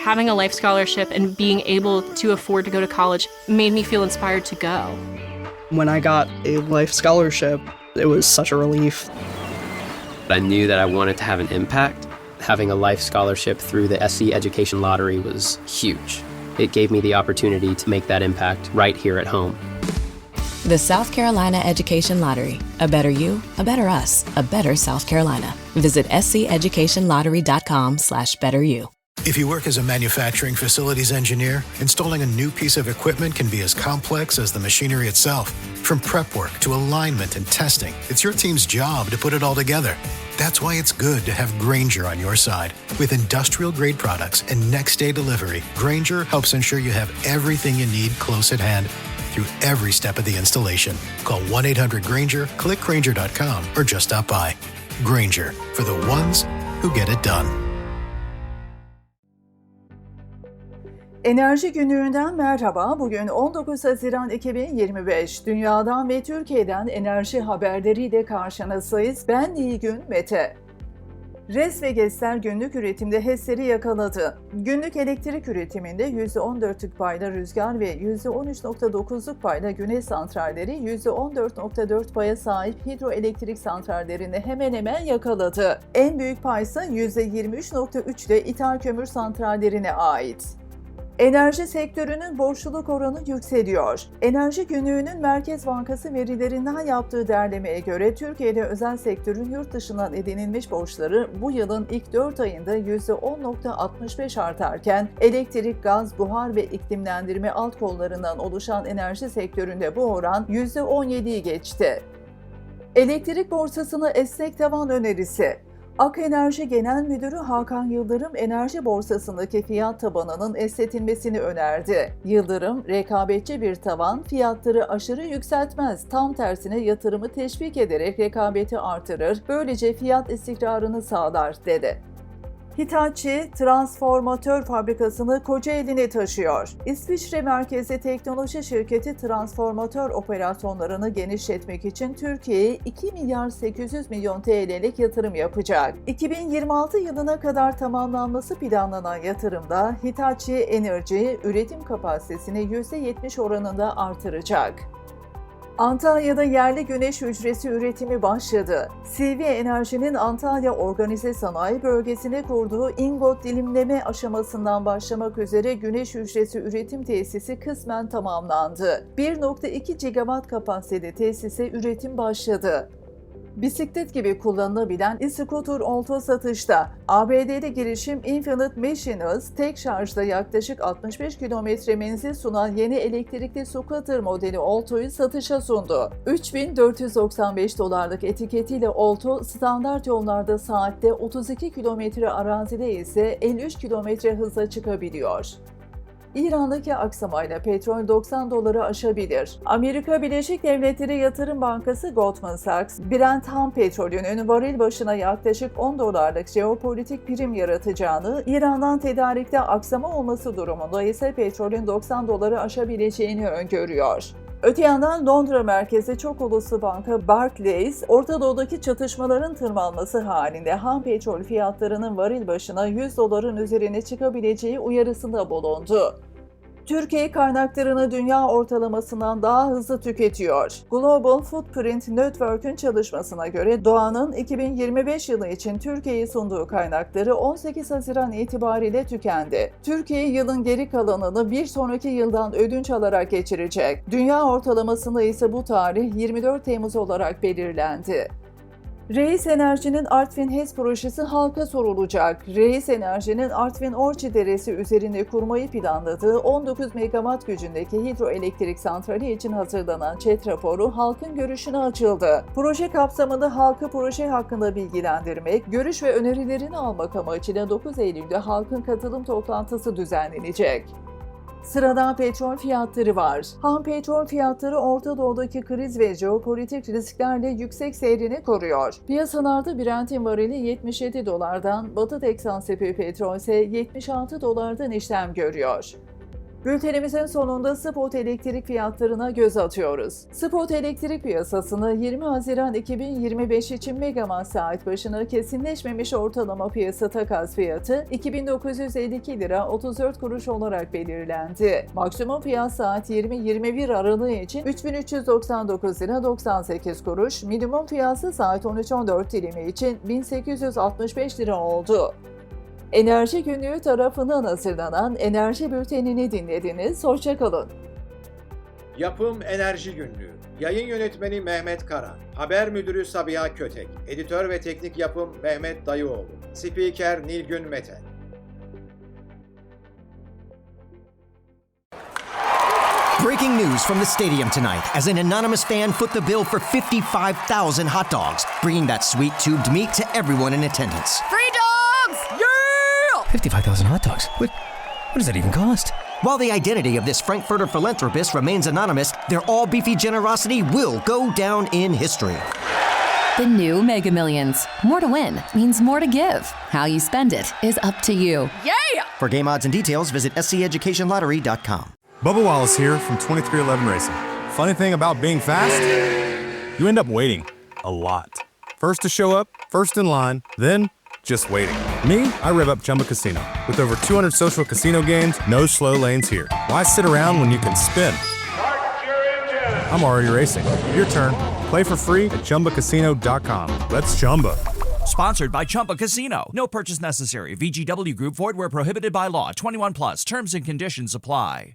having a life scholarship and being able to afford to go to college made me feel inspired to go. When I got a life scholarship, it was such a relief. I knew that I wanted to have an impact. Having a life scholarship through the SC Education Lottery was huge. It gave me the opportunity to make that impact right here at home. The South Carolina Education Lottery. A better you, a better us, a better South Carolina. Visit sceducationlottery.com slash better you. If you work as a manufacturing facilities engineer, installing a new piece of equipment can be as complex as the machinery itself. From prep work to alignment and testing, it's your team's job to put it all together. That's why it's good to have Granger on your side. With industrial grade products and next day delivery, Granger helps ensure you have everything you need close at hand through every step of the installation. Call 1 800 Granger, click Granger.com, or just stop by. Granger for the ones who get it done. Enerji Günlüğü'nden merhaba. Bugün 19 Haziran 2025. Dünyadan ve Türkiye'den enerji haberleriyle karşınızdayız. Ben Nilgün Mete. RES ve GES'ler günlük üretimde HES'leri yakaladı. Günlük elektrik üretiminde %14'lük payla rüzgar ve %13.9'luk payla güneş santralleri %14.4 paya sahip hidroelektrik santrallerini hemen hemen yakaladı. En büyük pay ise %23.3 ile ithal kömür santrallerine ait. Enerji sektörünün borçluluk oranı yükseliyor. Enerji Günlüğü'nün Merkez Bankası verilerinden yaptığı derlemeye göre Türkiye'de özel sektörün yurt dışından edinilmiş borçları bu yılın ilk 4 ayında %10.65 artarken elektrik, gaz, buhar ve iklimlendirme alt kollarından oluşan enerji sektöründe bu oran %17'yi geçti. Elektrik borsasına esnek tavan önerisi Ak Enerji Genel Müdürü Hakan Yıldırım enerji borsasındaki fiyat tabanının esnetilmesini önerdi. Yıldırım, rekabetçi bir tavan fiyatları aşırı yükseltmez, tam tersine yatırımı teşvik ederek rekabeti artırır, böylece fiyat istikrarını sağlar, dedi. Hitachi transformatör fabrikasını Kocaeli'ne taşıyor. İsviçre merkezli teknoloji şirketi transformatör operasyonlarını genişletmek için Türkiye'ye 2 milyar 800 milyon TL'lik yatırım yapacak. 2026 yılına kadar tamamlanması planlanan yatırımda Hitachi Energy üretim kapasitesini %70 oranında artıracak. Antalya'da yerli güneş hücresi üretimi başladı. CV Enerji'nin Antalya Organize Sanayi Bölgesi'ne kurduğu ingot dilimleme aşamasından başlamak üzere güneş hücresi üretim tesisi kısmen tamamlandı. 1.2 gigawatt kapasiteli tesise üretim başladı. Bisiklet gibi kullanılabilen e-scooter Olto satışta. ABD'li girişim Infinite Machines tek şarjda yaklaşık 65 kilometre menzil sunan yeni elektrikli scooter modeli Olto'yu satışa sundu. 3495 dolarlık etiketiyle Olto standart yollarda saatte 32 kilometre arazide ise 53 kilometre hızla çıkabiliyor. İran'daki aksamayla petrol 90 doları aşabilir. Amerika Birleşik Devletleri Yatırım Bankası Goldman Sachs, Brent ham petrolünün varil başına yaklaşık 10 dolarlık jeopolitik prim yaratacağını, İran'dan tedarikte aksama olması durumunda ise petrolün 90 doları aşabileceğini öngörüyor. Öte yandan Londra merkezi çok uluslu banka Barclays, Orta Doğu'daki çatışmaların tırmanması halinde ham petrol fiyatlarının varil başına 100 doların üzerine çıkabileceği uyarısında bulundu. Türkiye kaynaklarını dünya ortalamasından daha hızlı tüketiyor. Global Footprint Network'ün çalışmasına göre doğanın 2025 yılı için Türkiye'ye sunduğu kaynakları 18 Haziran itibariyle tükendi. Türkiye yılın geri kalanını bir sonraki yıldan ödünç alarak geçirecek. Dünya ortalamasında ise bu tarih 24 Temmuz olarak belirlendi. Reis Enerji'nin Artvin HES projesi halka sorulacak. Reis Enerji'nin Artvin Orçi Deresi üzerinde kurmayı planladığı 19 megawatt gücündeki hidroelektrik santrali için hazırlanan ÇED raporu halkın görüşüne açıldı. Proje kapsamında halkı proje hakkında bilgilendirmek, görüş ve önerilerini almak amacıyla 9 Eylül'de halkın katılım toplantısı düzenlenecek. Sıradan petrol fiyatları var. Ham petrol fiyatları Orta Doğu'daki kriz ve jeopolitik risklerle yüksek seyrini koruyor. Piyasalarda Brent'in varili 77 dolardan, Batı Teksan Sepi petrol ise 76 dolardan işlem görüyor. Bültenimizin sonunda spot elektrik fiyatlarına göz atıyoruz. Spot elektrik piyasasını 20 Haziran 2025 için megawatt saat başına kesinleşmemiş ortalama piyasa takas fiyatı 2952 lira 34 kuruş olarak belirlendi. Maksimum fiyat saat 20-21 aralığı için 3399 lira 98 kuruş, minimum fiyatı saat 13-14 dilimi için 1865 lira oldu. Enerji Günlüğü tarafından hazırlanan Enerji Bülteni'ni dinlediniz. Hoşçakalın. Yapım Enerji Günlüğü. Yayın yönetmeni Mehmet Kara. Haber müdürü Sabiha Kötek. Editör ve teknik yapım Mehmet Dayıoğlu. Spiker Nilgün Mete. Breaking news from the stadium tonight as an anonymous fan foot the bill for 55,000 hot dogs, bringing that sweet tubed meat to everyone in attendance. Free! 55,000 hot dogs? What, what does that even cost? While the identity of this Frankfurter philanthropist remains anonymous, their all beefy generosity will go down in history. The new Mega Millions. More to win means more to give. How you spend it is up to you. Yeah! For game odds and details, visit sceducationlottery.com. Bubba Wallace here from 2311 Racing. Funny thing about being fast, you end up waiting a lot. First to show up, first in line, then just waiting. Me, I rev up Chumba Casino. With over 200 social casino games, no slow lanes here. Why sit around when you can spin? I'm already racing. Your turn. Play for free at chumbacasino.com. Let's chumba. Sponsored by Chumba Casino. No purchase necessary. VGW Group void where prohibited by law. 21 plus. Terms and conditions apply.